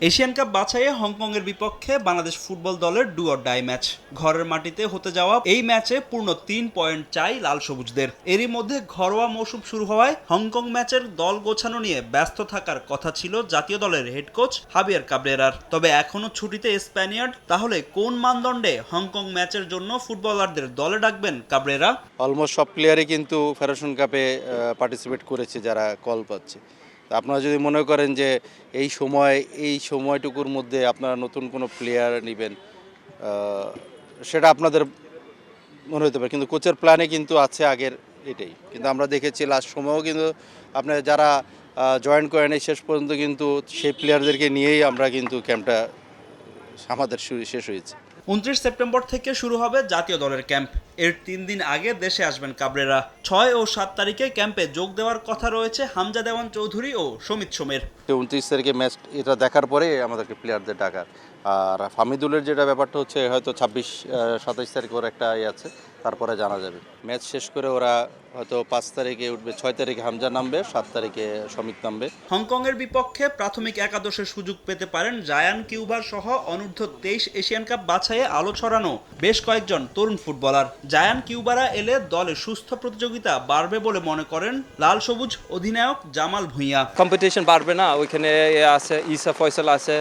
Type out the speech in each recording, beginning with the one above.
Asian cup বাছাইয়ে হংকংয়ের বিপক্ষে বাংলাদেশ ফুটবল দলের ডু অর ডাই ম্যাচ। ঘরের মাটিতে হতে যাওয়া এই ম্যাচে পূর্ণ তিন পয়েন্ট চাই লাল সবুজদের। এরই মধ্যে ঘরোয়া মৌসুম শুরু হওয়ায় হংকং ম্যাচের দল গোছানো নিয়ে ব্যস্ত থাকার কথা ছিল জাতীয় দলের হেড কোচ হাবিয়ার কাবরেরার। তবে এখনও ছুটিতে স্প্যানিয়ার্ড, তাহলে কোন মানদণ্ডে হংকং ম্যাচের জন্য ফুটবলারদের দলে ডাকবেন কাবরেরা? অলমোস্ট সব প্লেয়ারই কিন্তু ফেডারেশন কাপে পার্টিসিপেট করেছে যারা কল পাচ্ছে। আপনারা যদি মনে করেন যে এই সময়, এই সময়টুকুর মধ্যে আপনারা নতুন কোনো প্লেয়ার নেবেন সেটা আপনাদের মনে হতে পারে। কিন্তু কোচের প্ল্যানে কিন্তু আছে আগের এটাই। কিন্তু আমরা দেখেছি লাস্ট সময়ও কিন্তু আপনার যারা জয়েন করেন শেষ পর্যন্ত কিন্তু সেই প্লেয়ারদেরকে নিয়েই আমরা কিন্তু ক্যাম্পটা আমাদের শেষ হয়েছে। উনত্রিশ সেপ্টেম্বর থেকে শুরু হবে জাতীয় দলের ক্যাম্প এর তিন দিন আগে দেশে আসবেন কাবরেরা। ছয় ও সাত তারিখে ক্যাম্পে যোগ দেওয়ার কথা রয়েছে হামজা দেওয়ান চৌধুরী ও সমিত সোমের। উনত্রিশ তারিখে ম্যাচ এটা দেখার পরে আমাদেরকে প্লেয়ারদের ডাকার আর ফামিদুলের যেটা ব্যাপারটা হচ্ছে হয়তো ছাব্বিশ সাতাইশ তারিখ ওর একটা ইয়ে আছে তারপরে জানা যাবে। ম্যাচ শেষ করে ওরা হয়তো পাঁচ তারিখে উঠবে ছয় তারিখে হামজা নামবে সাত তারিখে সমিত নামবে। হংকংয়ের বিপক্ষে প্রাথমিক একাদশের সুযোগ পেতে পারেন জায়ান কিউবার সহ অনূর্ধ্ব তেইশ এশিয়ান কাপ বাছাইয়ে আলো ছড়ানো বেশ কয়েকজন তরুণ ফুটবলার। জায়ান কিউবারা এলে দলে সুস্থ প্রতিযোগিতা বাড়বে বলে মনে করেন লাল সবুজ অধিনায়ক জামাল ভুঁইয়া। কম্পিটিশন বাড়বে না ওইখানে এ আছে ইসা ফয়সাল আছে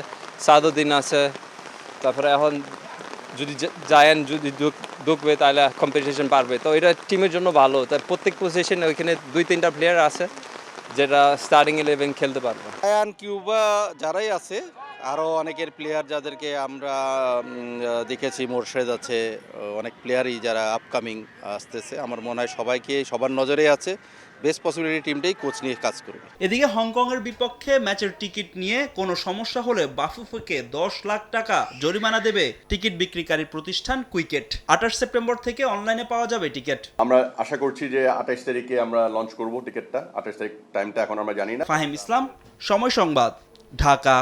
সাদুদ্দিন আছে। তারপরে এখন যদি জায়ান যদি ঢুকবে তাহলে কম্পিটিশন বাড়বে। তো এটা টিমের জন্য ভালো। তার প্রত্যেক পজিশনে ওইখানে দুই তিনটা প্লেয়ার আছে যেটা স্টার্টিং ইলেভেন খেলতে পারবে। আয়ান কিউবা যারাই আছে আরও অনেকের প্লেয়ার যাদেরকে আমরা দেখেছি মোর্শেদ আছে অনেক প্লেয়ারই যারা আপকামিং আসতেছে। আমার মনে হয় সবাইকে সবার নজরে আছে। বেস্ট পসিবিলিটি টিমটাই কোচ নিয়ে কাজ করবে। এদিকে হংকংয়ের বিপক্ষে ম্যাচের টিকিট নিয়ে কোনো সমস্যা হলে বাফুফেকে দশ লাখ টাকা জরিমানা দেবে টিকিট বিক্রিকারী প্রতিষ্ঠান কুইকেট। আঠাশ সেপ্টেম্বর থেকে অনলাইনে পাওয়া যাবে টিকিট। আমরা আশা করছি যে আঠাশ তারিখে আমরা লঞ্চ করব টিকিটটা। আঠাশ তারিখ টাইমটা এখন আমরা জানি না। ফাহিম ইসলাম সময় সংবাদ ঢাকা।